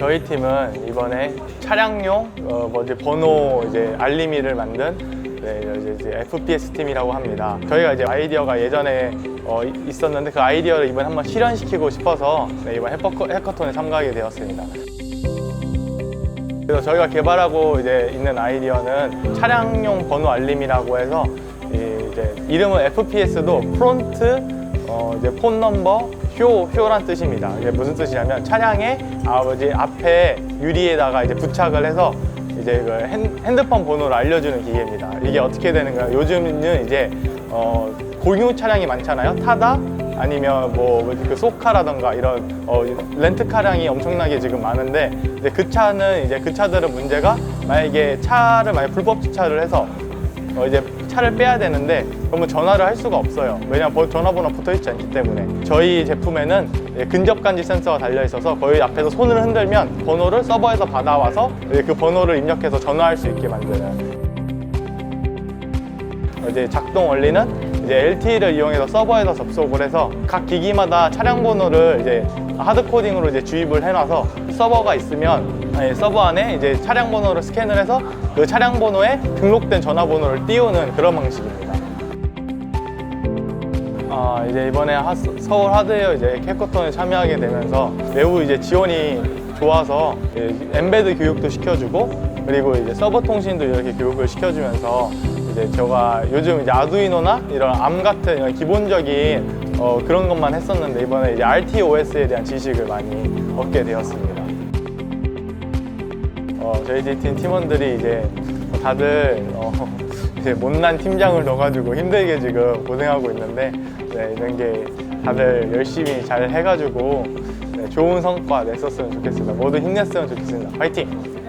저희 팀은 이번에 차량용 어, 뭐 이제 번호 이제 알림이를 만든 네, 이제, 이제 FPS 팀이라고 합니다. 저희가 이제 아이디어가 예전에 어, 이- 있었는데 그 아이디어를 이번에 한번 실현시키고 싶어서 네, 이번 해커, 해커톤에 참가하게 되었습니다. 그래서 저희가 개발하고 이제 있는 아이디어는 차량용 번호 알림이라고 해서 이 이제 이름은 FPS도 프론트 어 이제 폰 넘버 효 효란 뜻입니다. 이게 무슨 뜻이냐면 차량의 아버지 앞에 유리에다가 이제 부착을 해서 이제 그 핸, 핸드폰 번호를 알려주는 기계입니다. 이게 어떻게 되는가요? 요즘은 이제 어 공유 차량이 많잖아요. 타다 아니면 뭐그 소카라던가 이런 어, 렌트 차량이 엄청나게 지금 많은데 이제 그 차는 이제 그 차들은 문제가 만약에 차를 만약 불법 주차를 해서 어, 이제 차를 빼야 되는데 그러면 전화를 할 수가 없어요. 왜냐면 번- 전화번호 붙어 있지 않기 때문에 저희 제품에는 이제 근접 간지 센서가 달려 있어서 거의 앞에서 손을 흔들면 번호를 서버에서 받아와서 그 번호를 입력해서 전화할 수 있게 만드는 어, 이제 작동 원리는 이제 LTE를 이용해서 서버에서 접속을 해서 각 기기마다 차량 번호를 이제 하드 코딩으로 이제 주입을 해놔서 서버가 있으면 아니, 서버 안에 이제 차량 번호를 스캔을 해서 그 차량 번호에 등록된 전화번호를 띄우는 그런 방식입니다. 아, 이제 이번에 하- 서울 하드웨어 이제 캐커톤에 참여하게 되면서 매우 이제 지원이 좋아서 이제 엠베드 교육도 시켜주고 그리고 이제 서버 통신도 이렇게 교육을 시켜주면서 이제 제가 요즘 이제 아두이노나 이런 암 같은 이런 기본적인 어, 그런 것만 했었는데 이번에 이제 RTOS에 대한 지식을 많이 얻게 되었습니다. 어, 저희 팀 팀원들이 이제 다들 어, 이제 못난 팀장을 넣어가지고 힘들게 지금 고생하고 있는데 네, 이런 게 다들 열심히 잘 해가지고 네, 좋은 성과 냈었으면 좋겠습니다. 모두 힘냈으면 좋겠습니다. 파이팅!